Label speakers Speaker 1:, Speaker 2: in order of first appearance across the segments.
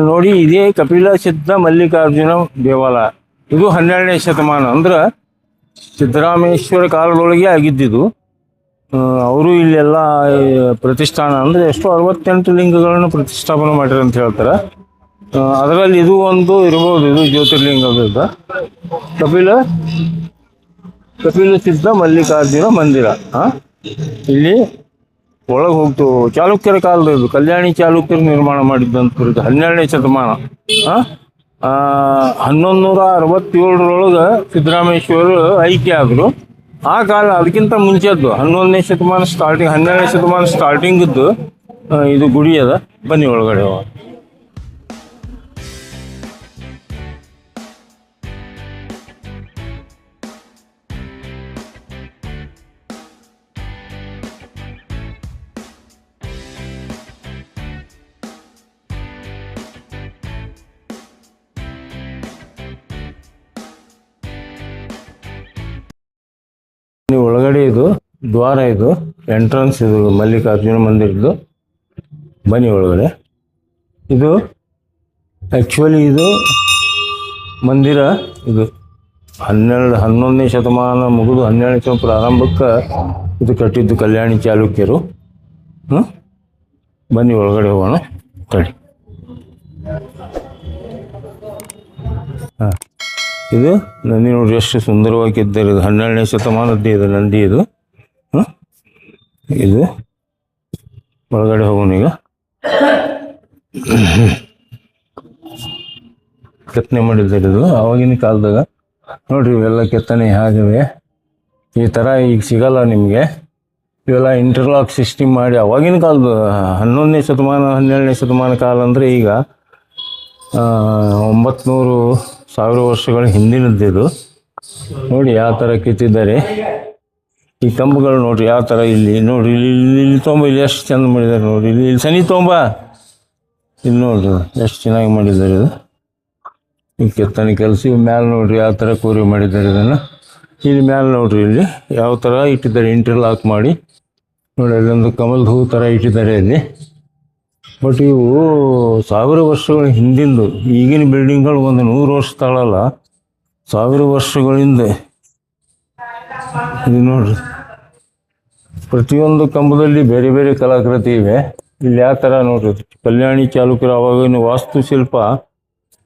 Speaker 1: ನೋಡಿ, ಇದೇ ಕಪಿಲ ಸಿದ್ಧ ಮಲ್ಲಿಕಾರ್ಜುನ ದೇವಾಲಯ ಇದು ಹನ್ನೆರಡನೇ ಶತಮಾನ. ಅಂದ್ರೆ, ಸಿದ್ದರಾಮೇಶ್ವರ ಕಾಲದೊಳಗೆ ಆಗಿದ್ದಿದು. ಅವರು ಇಲ್ಲೆಲ್ಲ ಪ್ರತಿಷ್ಠಾನ, ಅಂದ್ರೆ ಎಷ್ಟು ಅರವತ್ತೆಂಟು ಲಿಂಗಗಳನ್ನು ಪ್ರತಿಷ್ಠಾಪನೆ ಮಾಡ್ಯಾರ ಅಂತ ಹೇಳ್ತಾರೆ. ಅದರಲ್ಲಿ ಇದು ಒಂದು ಇರ್ಬೋದು, ಇದು ಜ್ಯೋತಿರ್ಲಿಂಗದ ಕಪಿಲ ಕಪಿಲ ಸಿದ್ಧ ಮಲ್ಲಿಕಾರ್ಜುನ ಮಂದಿರ. ಹಾಂ ಇಲ್ಲಿ ಒಳಗೆ ಹೋಗ್ತು. ಚಾಲುಕ್ಯರ ಕಾಲದ ಕಲ್ಯಾಣಿ ಚಾಲುಕ್ಯರು ನಿರ್ಮಾಣ ಮಾಡಿದ್ದಂತ ಹನ್ನೆರಡನೇ ಶತಮಾನ. ಹನ್ನೊಂದು ನೂರ ಅರವತ್ತೇಳರೊಳಗೆ ಸಿದ್ದರಾಮೇಶ್ವರ ಐಕ್ಯ ಆದರು. ಆ ಕಾಲ ಅದಕ್ಕಿಂತ ಮುಂಚೆದ್ದು. ಹನ್ನೊಂದನೇ ಶತಮಾನ ಸ್ಟಾರ್ಟಿಂಗ್ ಹನ್ನೆರಡನೇ ಶತಮಾನ ಸ್ಟಾರ್ಟಿಂಗದ್ದು ಇದು ಗುಡಿ ಅದ. ಬನ್ನಿ ಒಳಗಡೆ ನೀವು ಒಳಗಡೆ ಇದು ದ್ವಾರ ಇದು ಎಂಟ್ರನ್ಸ್ ಇದು ಮಲ್ಲಿಕಾರ್ಜುನ ಮಂದಿರದ್ದು. ಬನ್ನಿ ಒಳಗಡೆ. ಇದು ಆ್ಯಕ್ಚುಲಿ ಇದು ಮಂದಿರ ಇದು. ಹನ್ನೆರಡು, ಹನ್ನೊಂದನೇ ಶತಮಾನ ಮುಗಿದು ಹನ್ನೆರಡನೇ ಪ್ರಾರಂಭಕ್ಕೆ ಇದು ಕಟ್ಟಿದ್ದು ಕಲ್ಯಾಣಿ ಚಾಲುಕ್ಯರು. ಹ್ಞೂ ಬನ್ನಿ ಒಳಗಡೆ ಹೋಗೋಣ. ತಡಿ. ಹಾಂ. ಇದು ನಂದಿ ನೋಡ್ರಿ ಎಷ್ಟು ಸುಂದರವಾಗಿದ್ದಾರೆ ಇದು ಹನ್ನೆರಡನೇ ಶತಮಾನದ್ದು ಇದು ನಂದಿ ಇದು? ಇದು ಒಳಗಡೆ ಹೋಗೋಣ ಈಗ. ಕೆತ್ತನೆ ಮಾಡಿದ್ದಾರೆ ಇದು. ಆವಾಗಿನ ಕಾಲದಾಗ ನೋಡ್ರಿ ಇವೆಲ್ಲ ಕೆತ್ತನೆ ಹಾಗಿವೆ. ಈ ಥರ ಈಗ ಸಿಗಲ್ಲ ನಿಮಗೆ. ಇವೆಲ್ಲ ಇಂಟರ್ಲಾಕ್ ಸಿಸ್ಟಮ್ ಮಾಡಿ ಅವಾಗಿನ ಕಾಲದ ಹನ್ನೊಂದನೇ ಶತಮಾನ, ಹನ್ನೆರಡನೇ ಶತಮಾನ ಕಾಲ ಅಂದರೆ ಈಗ ಒಂಬತ್ನೂರು ಸಾವಿರ ವರ್ಷಗಳ ಹಿಂದಿನದ್ದು ಇದು. ನೋಡಿ ಯಾವ ಥರ ಕಿತ್ತಿದ್ದಾರೆ. ಈ ಕಂಬಗಳು ನೋಡಿರಿ ಯಾವ ಥರ ಇಲ್ಲಿ, ನೋಡಿ ಇಲ್ಲಿ ಇಲ್ಲಿ ಇಲ್ಲಿ ತೊಂಬ, ಇಲ್ಲಿ ಎಷ್ಟು ಚೆಂದ ಮಾಡಿದ್ದಾರೆ ನೋಡಿ ಇಲ್ಲಿ ಇಲ್ಲಿ ಸನಿ ತೊಂಬ. ಇಲ್ಲಿ ನೋಡ್ರಿ ಎಷ್ಟು ಚೆನ್ನಾಗಿ ಮಾಡಿದ್ದಾರೆ ಇದು. ಈ ಕೆತ್ತನೆ ಕೆಲಸ ಮ್ಯಾಲೆ ನೋಡ್ರಿ ಯಾವ ಥರ ಕೂರಿ ಮಾಡಿದ್ದಾರೆ ಇದನ್ನು. ಇಲ್ಲಿ ಮ್ಯಾಲೆ ನೋಡ್ರಿ ಇಲ್ಲಿ ಯಾವ ಥರ ಇಟ್ಟಿದ್ದಾರೆ ಇಂಟರ್ಲಾಕ್ ಮಾಡಿ. ನೋಡಿ ಅಲ್ಲೊಂದು ಕಮಲದ ಹೂ ಥರ ಇಟ್ಟಿದ್ದಾರೆ ಇಲ್ಲಿ. ಬಟ್ ಇವು ಸಾವಿರ ವರ್ಷಗಳ ಹಿಂದಿಂದು, ಈಗಿನ ಬಿಲ್ಡಿಂಗ್ಗಳು ಒಂದು ನೂರು ವರ್ಷ ತಾಳಲ್ಲ. ಸಾವಿರ ವರ್ಷಗಳಿಂದ. ಇದು ನೋಡ್ರಿ. ಪ್ರತಿಯೊಂದು ಕಂಬದಲ್ಲಿ ಬೇರೆ ಬೇರೆ ಕಲಾಕೃತಿ ಇವೆ. ಇಲ್ಲಿ ಯಾವ ಥರ ನೋಡಿರಿ. ಕಲ್ಯಾಣಿ ಚಾಲುಕ್ಯರ ಅವಾಗಿನ ವಾಸ್ತುಶಿಲ್ಪ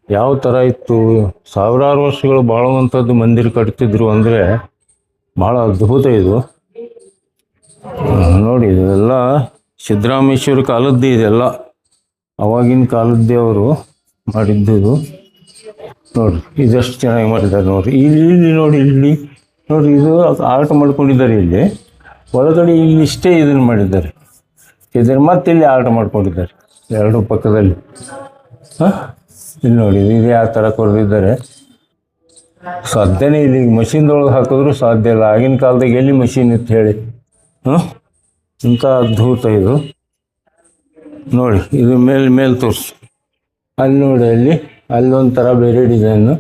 Speaker 1: ಯಾವ ಥರ ಇತ್ತು? ಸಾವಿರಾರು ವರ್ಷಗಳು ಬಾಳುವಂಥದ್ದು ಮಂದಿರ ಕಟ್ತಿದ್ರು ಅಂದರೆ ಭಾಳ ಅದ್ಭುತ ಇದು. ನೋಡಿ, ಇದೆಲ್ಲ ಸಿದ್ದರಾಮೇಶ್ವರ ಕಾಲದ್ದು ಇದೆಲ್ಲ. ಅವಾಗಿನ ಕಾಲದ್ದೇವರು ಮಾಡಿದ್ದು ನೋಡ್ರಿ, ಇದೆಷ್ಟು ಚೆನ್ನಾಗಿ ಮಾಡಿದ್ದಾರೆ ಇಲ್ಲಿ ಇಲ್ಲಿ ನೋಡಿ, ಇಲ್ಲಿ. ನೋಡ್ರಿ, ಇದು ಆರ್ಟ್ ಮಾಡ್ಕೊಂಡಿದ್ದಾರೆ ಇಲ್ಲಿ. ಒಳಗಡೆ ಇಲ್ಲಿ ಇಷ್ಟೇ ಇದನ್ನು ಮಾಡಿದ್ದಾರೆ. ಇದನ್ನು ಮತ್ತೆ ಇಲ್ಲಿ ಆರ್ಟ್ ಮಾಡ್ಕೊಂಡಿದ್ದಾರೆ. ಎರಡು ಪಕ್ಕದಲ್ಲಿ. ಹಾಂ? ಇಲ್ಲಿ ನೋಡಿ, ಇದು ಯಾವ ಥರ ಕೊರೆದಿದ್ದಾರೆ. ಸಾಧ್ಯನೇ ಇಲ್ಲಿ ಮಷಿನ್ದೊಳಗೆ ಹಾಕಿದ್ರು ಸಾಧ್ಯ ಇಲ್ಲ. ಆಗಿನ ಕಾಲದಾಗ ಎಲ್ಲಿ ಮಷಿನ್ ಇತ್ತು ಹೇಳಿ? ಹಾಂ? ಇಂಥ ಅದ್ಭುತ ಇದು. ನೋಡಿ, ಇದು ಮೇಲೆ ಮೇಲೆ ತೋರ್ಸ್. ಅಲ್ಲಿ ನೋಡಿ, ಅಲ್ಲಿ, ಅಲ್ಲೊಂಥರ ಬೇರೆ ಡಿಸೈನು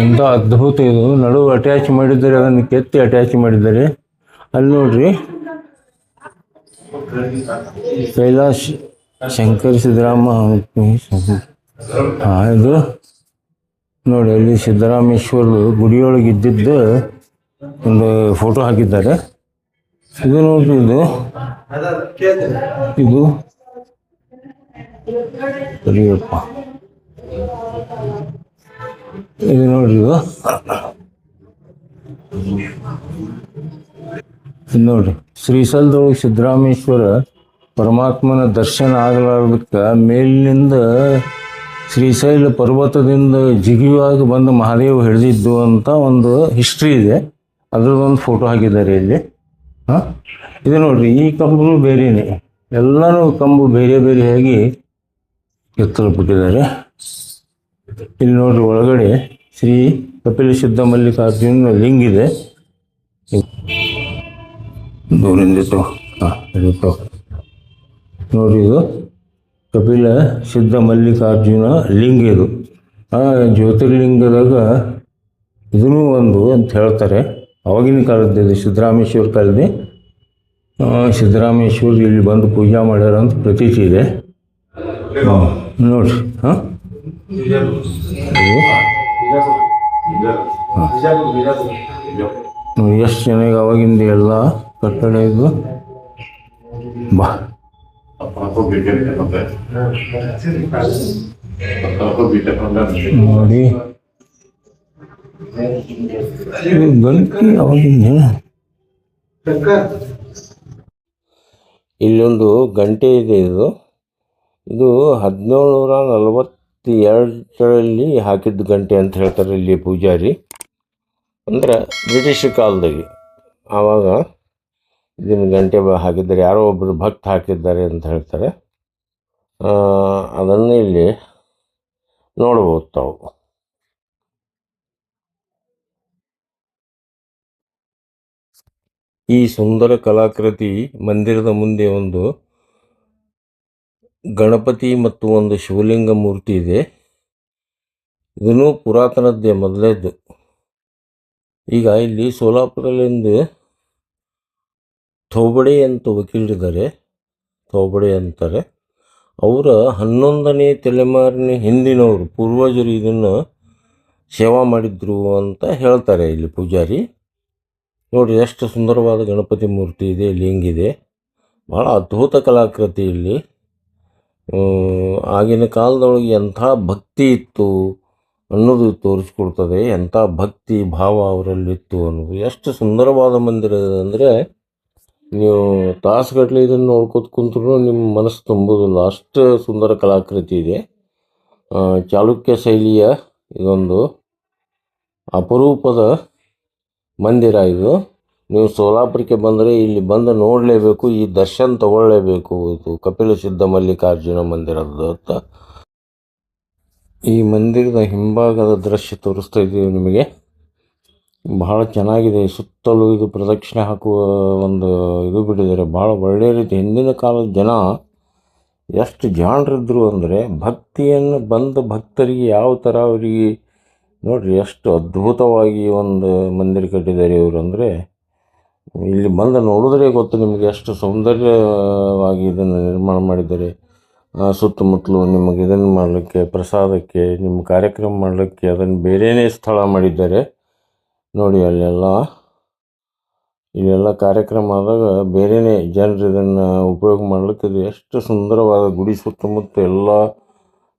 Speaker 1: ಎಂಥ ಅದ್ಭುತ ಇದು. ನಡುವು ಅಟ್ಯಾಚ್ ಮಾಡಿದ್ದಾರೆ, ಅದನ್ನು ಕೆತ್ತಿ ಅಟ್ಯಾಚ್ ಮಾಡಿದ್ದಾರೆ. ಅಲ್ಲಿ ನೋಡ್ರಿ. ಕೈಲಾಶ್ ಶಂಕರ್ ಸಿದ್ದರಾಮ ಇದು. ನೋಡಿ, ಅಲ್ಲಿ ಸಿದ್ದರಾಮೇಶ್ವರ್ ಗುಡಿಯೊಳಗೆ ಇದ್ದಿದ್ದು ಒಂದು ಫೋಟೋ ಹಾಕಿದ್ದಾರೆ. ಇದು ನೋಡ್ರಿ ಇದು. ಇದು. ಇದು ನೋಡ್ರಿ ಇದು. ಇದು ನೋಡ್ರಿ. ಶ್ರೀಶೈಲದೊಳಗೆ ಸಿದ್ದರಾಮೇಶ್ವರ ಪರಮಾತ್ಮನ ದರ್ಶನ ಆಗಲಾರ್ದಕ್ಕೆ ಮೇಲಿನಿಂದ ಶ್ರೀಶೈಲ ಪರ್ವತದಿಂದ ಜಿಗಿಯುವಾಗ ಬಂದು ಮಹಾದೇವ್ ಹಿಡಿದಿದ್ದು ಅಂತ ಒಂದು ಹಿಸ್ಟ್ರಿ ಇದೆ. ಅದರದ್ದೊಂದು ಫೋಟೋ ಹಾಕಿದ್ದಾರೆ ಇಲ್ಲಿ. ಹಾಂ? ಇದು ನೋಡ್ರಿ, ಈ ಕಂಬನು ಬೇರೆನೆ. ಎಲ್ಲನೂ ಕಂಬು ಬೇರೆ ಬೇರೆ ಆಗಿ ಎತ್ತಲ್ಪಟ್ಟಿದ್ದಾರೆ ಇಲ್ಲಿ ನೋಡ್ರಿ ಒಳಗಡೆ ಶ್ರೀ ಕಪಿಲ ಸಿದ್ಧ ಮಲ್ಲಿಕಾರ್ಜುನ ಲಿಂಗ ಇದೆ. ದೂರಿಂದ ಹಾಂ ನೋಡಿ ಇದು ಕಪಿಲ ಸಿದ್ಧ ಮಲ್ಲಿಕಾರ್ಜುನ ಲಿಂಗ ಇದು. ಆ ಜ್ಯೋತಿರ್ಲಿಂಗದಾಗ ಇದೂ ಒಂದು ಅಂತ ಹೇಳ್ತಾರೆ. ಅವಾಗಿನ ಕಾಲದಲ್ಲಿ ಸಿದ್ದರಾಮೇಶ್ವರ ಕಾಲದಲ್ಲಿ ಸಿದ್ದರಾಮೇಶ್ವರ ಇಲ್ಲಿ ಬಂದು ಪೂಜೆ ಮಾಡ್ಯಾರ ಅಂತ ಪ್ರತೀತಿ ಇದೆ. ಹಾಂ ನೋಡ್ರಿ, ಹಾಂ? ಎಷ್ಟು ಚೆನ್ನಾಗಿ ಅವಾಗಿಂದ ಎಲ್ಲ ಕಟ್ಟಡ ಇದು? ಬಾ. ನೋಡಿ. ಇಲ್ಲೊಂದು ಗಂಟೆ ಇದೆ ಇದು. ಇದು ಹದಿನೇಳು ನೂರ ನಲವತ್ತೆರಡರಲ್ಲಿ ಹಾಕಿದ್ದು ಗಂಟೆ ಅಂತ ಹೇಳ್ತಾರೆ ಇಲ್ಲಿ ಪೂಜಾರಿ. ಅಂದ್ರೆ ಬ್ರಿಟಿಷ್ ಕಾಲದಲ್ಲಿ. ಆವಾಗ ಇದನ್ನು ಗಂಟೆ ಹಾಕಿದ್ದಾರೆ. ಯಾರೋ ಒಬ್ಬರು ಭಕ್ತ ಹಾಕಿದ್ದಾರೆ ಅಂತ ಹೇಳ್ತಾರೆ. ಅದನ್ನು ಇಲ್ಲಿ ನೋಡ್ಬೋದು ತಾವು. ಈ ಸುಂದರ ಕಲಾಕೃತಿ ಮಂದಿರದ ಮುಂದೆ ಒಂದು ಗಣಪತಿ ಮತ್ತು ಒಂದು ಶಿವಲಿಂಗ ಮೂರ್ತಿ ಇದೆ. ಇದನ್ನು ಪುರಾತನದ್ದೇ ಮೊದಲೇದ್ದು. ಈಗ ಇಲ್ಲಿ ಸೋಲಾಪುರಲ್ಲಿಂದ ಥೋಬಡೆ ಅಂತ ವಕೀಲರಿದ್ದಾರೆ ಥೋಬಡೆ ಅಂತಾರೆ. ಅವರ ಹನ್ನೊಂದನೇ ತಲೆಮಾರಿನ ಹಿಂದಿನವರು ಪೂರ್ವಜರು ಇದನ್ನು ಸೇವಾ ಮಾಡಿದ್ರು ಅಂತ ಹೇಳ್ತಾರೆ ಇಲ್ಲಿ ಪೂಜಾರಿ. ನೋಡಿ ಎಷ್ಟು ಸುಂದರವಾದ ಗಣಪತಿ ಮೂರ್ತಿ ಇದೆ ಲಿಂಗಿದೆ ಭಾಳ ಅದ್ಭುತ ಕಲಾಕೃತಿ ಇಲ್ಲಿ. ಆಗಿನ ಕಾಲದೊಳಗೆ ಎಂಥ ಭಕ್ತಿ ಇತ್ತು ಅನ್ನೋದು ತೋರಿಸ್ಕೊಡ್ತದೆ. ಎಂಥ ಭಕ್ತಿ, ಭಾವ ಅವರಲ್ಲಿತ್ತು ಅನ್ನೋದು. ಎಷ್ಟು ಸುಂದರವಾದ ಮಂದಿರ ಅಂದರೆ, ನೀವು ತಾಸುಗಟ್ಟಲೆ ಇದನ್ನು ನೋಡ್ಕೊತ ಕುಂತ್ರೂ ನಿಮ್ಮ ಮನಸ್ಸು ತುಂಬೋದಿಲ್ಲ. ಅಷ್ಟು ಸುಂದರ ಕಲಾಕೃತಿ ಇದೆ. ಚಾಲುಕ್ಯ ಶೈಲಿಯ ಇದೊಂದು ಅಪರೂಪದ ಮಂದಿರ ಇದು. ನೀವು ಸೋಲಾಪುರಕ್ಕೆ ಬಂದರೆ ಇಲ್ಲಿ ಬಂದು ನೋಡಲೇಬೇಕು, ಈ ದರ್ಶನ ತಗೊಳ್ಳೇಬೇಕು ಇದು ಕಪಿಲ ಸಿದ್ಧ ಮಲ್ಲಿಕಾರ್ಜುನ ಮಂದಿರದ್ದು ಅಂತ. ಈ ಮಂದಿರದ ಹಿಂಭಾಗದ ದೃಶ್ಯ ತೋರಿಸ್ತಾ ಇದ್ದೀವಿ ನಿಮಗೆ. ಬಹಳ ಚೆನ್ನಾಗಿದೆ. ಸುತ್ತಲೂ ಇದು ಪ್ರದಕ್ಷಿಣೆ ಹಾಕುವ ಒಂದು ಇದು ಬಿಟ್ಟಿದ್ದಾರೆ. ಭಾಳ ಒಳ್ಳೆಯ ರೀತಿ ಹಿಂದಿನ ಕಾಲದ ಜನ ಎಷ್ಟು ಜಾಣರಿದ್ರು ಅಂದರೆ ಭಕ್ತಿಯನ್ನು ಬಂದ ಭಕ್ತರಿಗೆ ಯಾವ ಥರ ಅವರಿಗೆ ನೋಡ್ರಿ, ಎಷ್ಟು ಅದ್ಭುತವಾಗಿ ಒಂದು ಮಂದಿರ ಕಟ್ಟಿದ್ದಾರೆ ಇವರು ಅಂದರೆ, ಇಲ್ಲಿ ಬಂದು ನೋಡಿದ್ರೆ ಗೊತ್ತು ನಿಮಗೆ ಎಷ್ಟು ಸೌಂದರ್ಯವಾಗಿ ಇದನ್ನು ನಿರ್ಮಾಣ ಮಾಡಿದ್ದಾರೆ. ಸುತ್ತಮುತ್ತಲು ನಿಮಗೆ ಇದನ್ನು ಮಾಡಲಿಕ್ಕೆ, ಪ್ರಸಾದಕ್ಕೆ, ನಿಮ್ಮ ಕಾರ್ಯಕ್ರಮ ಮಾಡಲಿಕ್ಕೆ ಅದನ್ನು ಬೇರೆಯೇ ಸ್ಥಳ ಮಾಡಿದ್ದಾರೆ. ನೋಡಿ, ಅಲ್ಲೆಲ್ಲ, ಇಲ್ಲೆಲ್ಲ ಕಾರ್ಯಕ್ರಮ ಆದಾಗ ಬೇರೆಯೇ ಜನರು ಇದನ್ನು ಉಪಯೋಗ ಮಾಡಲಿಕ್ಕೆ ಇದು ಎಷ್ಟು ಸುಂದರವಾದ ಗುಡಿ ಸುತ್ತಮುತ್ತ ಎಲ್ಲ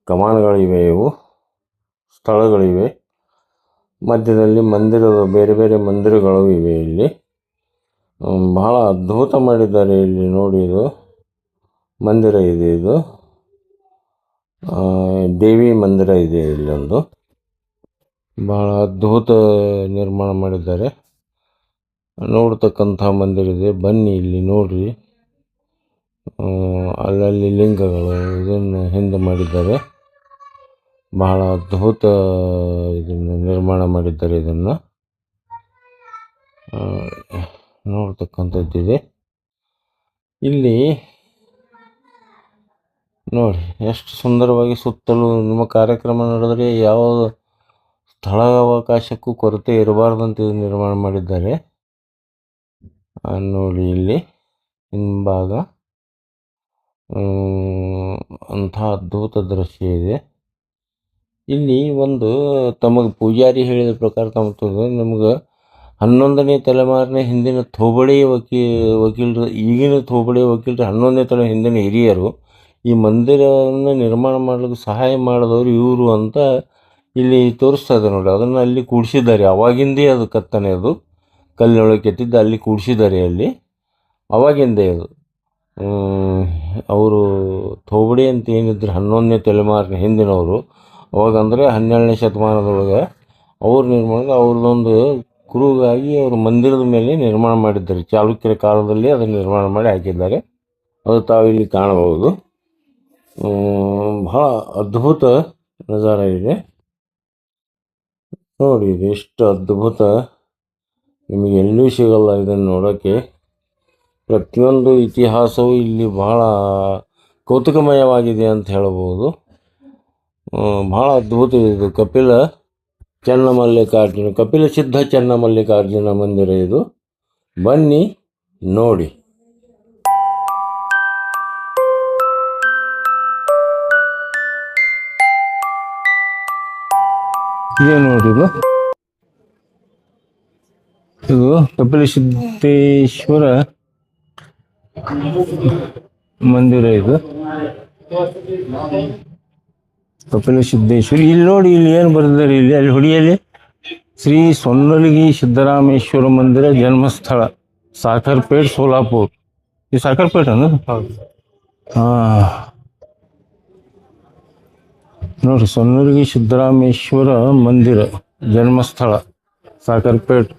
Speaker 1: ಕಮಾನುಗಳಿವೆ ಇವು, ಸ್ಥಳಗಳಿವೆ. ಮಧ್ಯದಲ್ಲಿ ಮಂದಿರದ ಬೇರೆ ಬೇರೆ ಮಂದಿರಗಳು ಇವೆ ಇಲ್ಲಿ. ಬಹಳ ಅದ್ಭುತ ಮಾಡಿದ್ದಾರೆ ಇಲ್ಲಿ ನೋಡಿ ಇದು. ಮಂದಿರ ಇದೆ ಇದು. ದೇವಿ ಮಂದಿರ ಇದೆ ಇಲ್ಲೊಂದು. ಬಹಳ ಅದ್ಭುತ ನಿರ್ಮಾಣ ಮಾಡಿದ್ದಾರೆ. ನೋಡ್ತಕ್ಕಂಥ ಮಂದಿರ ಇದೆ. ಬನ್ನಿ ಇಲ್ಲಿ ನೋಡ್ರಿ. ಅಲ್ಲಲ್ಲಿ ಲಿಂಗಗಳು ಇದನ್ನು ಹಿಂದೆ ಮಾಡಿದ್ದಾರೆ. ಬಹಳ ಅದ್ಭುತ ಇದನ್ನು ನಿರ್ಮಾಣ ಮಾಡಿದ್ದಾರೆ ಇದನ್ನು. ನೋಡ್ತಕ್ಕಂಥದ್ದಿದೆ. ಇಲ್ಲಿ ನೋಡಿ, ಎಷ್ಟು ಸುಂದರವಾಗಿ ಸುತ್ತಲೂ ನಿಮ್ಮ ಕಾರ್ಯಕ್ರಮ ನಡೆದರೆ ಯಾವ ಸ್ಥಳ ಅವಕಾಶಕ್ಕೂ ಕೊರತೆ ಇರಬಾರ್ದಂತ ನಿರ್ಮಾಣ ಮಾಡಿದ್ದಾರೆ. ನೋಡಿ ಇಲ್ಲಿ ಹಿಂಭಾಗ. ಅಂಥ ಅದ್ಭುತ ದೃಶ್ಯ ಇದೆ. ಇಲ್ಲಿ ಒಂದು ತಮಗೆ ಪೂಜಾರಿ ಹೇಳಿದ ಪ್ರಕಾರ ತಮ್ಮ ನಮ್ಗೆ ಹನ್ನೊಂದನೇ ತಲೆಮಾರಿನ ಹಿಂದಿನ ಥೋಬಳಿ ವಕೀ, ವಕೀಲರು, ಈಗಿನ ಥೋಬಳಿ ವಕೀಲರು ಹನ್ನೊಂದನೇ ತಲೆ ಹಿಂದಿನ ಹಿರಿಯರು ಈ ಮಂದಿರವನ್ನು ನಿರ್ಮಾಣ ಮಾಡಲು ಸಹಾಯ ಮಾಡಿದವರು ಇವರು ಅಂತ ಇಲ್ಲಿ ತೋರಿಸ್ತಾ ಇದೆ ನೋಡಿ. ಅದನ್ನು ಅಲ್ಲಿ ಕೂಡಿಸಿದ್ದಾರೆ. ಅವಾಗಿಂದೇ ಅದು ಕತ್ತನೆ ಅದು. ಕಲ್ಲಿನೊಳಗೆ ಕೆತ್ತಿದ್ದು ಅಲ್ಲಿ ಕೂಡಿಸಿದ್ದಾರೆ ಅಲ್ಲಿ. ಅವಾಗಿಂದೇ ಅದು. ಅವರು ಥೋಬಡಿ ಅಂತ ಏನಿದ್ರು ಹನ್ನೊಂದನೇ ತಲೆಮಾರಿನ ಹಿಂದಿನವರು ಅವಾಗ ಅಂದರೆ ಹನ್ನೆರಡನೇ ಶತಮಾನದೊಳಗೆ ಅವ್ರು ನಿರ್ಮಾಣ ಅವ್ರದ್ದೊಂದು ಕುರುಗಾಗಿ ಅವರು ಮಂದಿರದ ಮೇಲೆ ನಿರ್ಮಾಣ ಮಾಡಿದ್ದಾರೆ. ಚಾಲುಕ್ಯರ ಕಾಲದಲ್ಲಿ ಅದನ್ನು ನಿರ್ಮಾಣ ಮಾಡಿ ಹಾಕಿದ್ದಾರೆ. ಅದು ತಾವು ಇಲ್ಲಿ ಕಾಣಬಹುದು. ಬಹಳ ಅದ್ಭುತ ನಜಾರ ಇದೆ. ನೋಡಿ, ಇದು ಎಷ್ಟು ಅದ್ಭುತ. ನಿಮಗೆ ಎಲ್ಲೂ ಸಿಗಲ್ಲ ಇದನ್ನು ನೋಡೋಕ್ಕೆ ಪ್ರತಿಯೊಂದು ಇತಿಹಾಸವು ಇಲ್ಲಿ ಬಹಳ ಕೌತುಕಮಯವಾಗಿದೆ ಅಂತ ಹೇಳಬಹುದು. ಬಹಳ ಅದ್ಭುತ ಇದು. ಕಪಿಲ ಚನ್ನಮಲ್ಲಿಕಾರ್ಜುನ, ಕಪಿಲ ಸಿದ್ಧ ಚನ್ನಮಲ್ಲಿಕಾರ್ಜುನ ಮಂದಿರ ಇದು. ಬನ್ನಿ ನೋಡಿ. ಏನು ನೋಡಿ ಇದು. ಇದು ಕಪಿಲ ಸಿದ್ದೇಶ್ವರ ಮಂದಿರ ಇದು. ಕಪಿಲ ಸಿದ್ದೇಶ್ವರ ಇಲ್ಲಿ ನೋಡಿ ಇಲ್ಲಿ ಏನು ಬರೆದಿದ್ದಾರೆ? ಇಲ್ಲಿ ಅಲ್ಲಿ ಹುಡಿಯಲ್ಲಿ ಶ್ರೀ ಸೊನ್ನಲಗಿ ಸಿದ್ದರಾಮೇಶ್ವರ ಮಂದಿರ ಜನ್ಮಸ್ಥಳ ಸಾಕರ್ಪೇಟ್ ಸೋಲಾಪುರ್. ಇದು ಸಾಕರ್ಪೇಟ್ ಅನ್ನೋದು ಹಾ. ನೋಡ್ರಿ ಸೊನ್ನಲಗಿ ಸಿದ್ದರಾಮೇಶ್ವರ ಮಂದಿರ ಜನ್ಮಸ್ಥಳ ಸಾಕರ್ಪೇಟ್.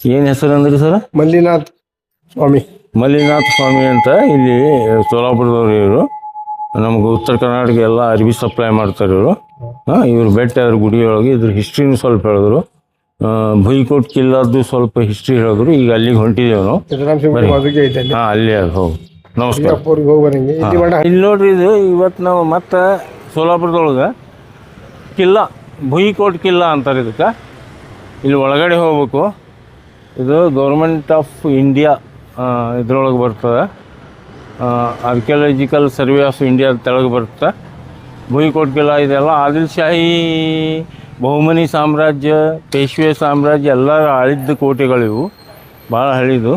Speaker 1: ಏನ್ ಹೆಸರು ಅಂದ್ರಿ ಸರ್?
Speaker 2: ಮಲ್ಲಿನಾಥ್ ಸ್ವಾಮಿ.
Speaker 1: ಮಲ್ಲಿನಾಥ ಸ್ವಾಮಿ ಅಂತ ಇಲ್ಲಿ ಸೋಲಾಪುರದವ್ರು ಇವರು. ನಮ್ಗೆ ಉತ್ತರ ಕರ್ನಾಟಕ ಎಲ್ಲ ಅರ್ಬಿ ಸಪ್ಲೈ ಮಾಡ್ತಾರೆ ಇವರು. ಹಾಂ ಇವರು ಬೆಟ್ಟ ಅವ್ರ ಗುಡಿಯೊಳಗೆ ಇದ್ರ ಹಿಸ್ಟ್ರಿನೂ ಸ್ವಲ್ಪ ಹೇಳಿದ್ರು. ಭೂಯಿಕೋಟ್ ಕಿಲ್ಲದ್ದು ಸ್ವಲ್ಪ ಹಿಸ್ಟ್ರಿ ಹೇಳಿದ್ರು. ಈಗ ಅಲ್ಲಿಗೆ ಹೊಂಟಿದ್ದೇವೆ ನಾವು ಹಾಂ ಅಲ್ಲಿ ಅದು ಹೌದು. ನಮಸ್ಕಾರ.
Speaker 2: ಇಲ್ಲಿ
Speaker 1: ನೋಡ್ರಿ ಇದು ಇವತ್ತು ನಾವು ಮತ್ತೆ ಸೋಲಾಪುರದೊಳಗೆ ಕಿಲ್ಲ ಭುಯಿಕೋಟ್ ಕಿಲ್ಲ ಅಂತಾರೆ ಇದಕ್ಕೆ. ಇಲ್ಲಿ ಒಳಗಡೆ ಹೋಗ್ಬೇಕು. ಇದು ಗೌರ್ಮೆಂಟ್ ಆಫ್ ಇಂಡಿಯಾ ಇದ್ರೊಳಗೆ ಬರ್ತದೆ. ಆರ್ಕಿಯಾಲಜಿಕಲ್ ಸರ್ವೆ ಆಫ್ ಇಂಡಿಯಾ ತೆಳಗೆ ಬರುತ್ತೆ ಭೂಯಿಕೋಟ್ ಕಿಲ್ಲ ಇದೆಲ್ಲ ಆದಿಲ್ಶಾಹಿ ಬಹುಮನಿ ಸಾಮ್ರಾಜ್ಯ, ಪೇಶ್ವೆ ಸಾಮ್ರಾಜ್ಯ ಎಲ್ಲ ಆಳಿದ್ದ ಕೋಟೆಗಳಿವು. ಭಾಳ ಹಳಿದು.